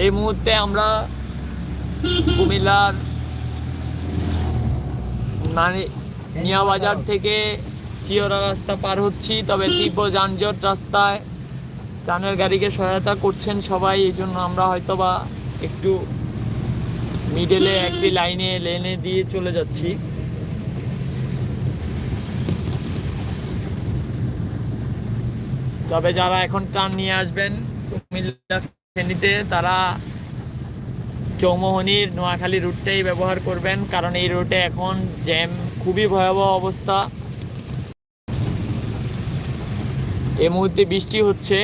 এই মুহূর্তে আমরা কুমিল্লার মিয়া বাজার থেকে চিওরা রাস্তা পার হচ্ছি, তবে তীব্র যানজট রাস্তায় চানের গাড়িকে সহায়তা করছেন সবাই, এই জন্য আমরা হয়তো বা একটু মিডেলে একটি লাইনে লেনে দিয়ে চলে যাচ্ছি। তবে যারা এখন ট্রান নিয়ে আসবেন, কুমিল্লা শ্রেণীতে তারা চৌমোহনির নোয়াখালী রুটটাই ব্যবহার করবেন কারণ এই রুটে এখন জ্যাম খুবই ভয়াবহ অবস্থা এই মুহূর্তে বৃষ্টি হচ্ছে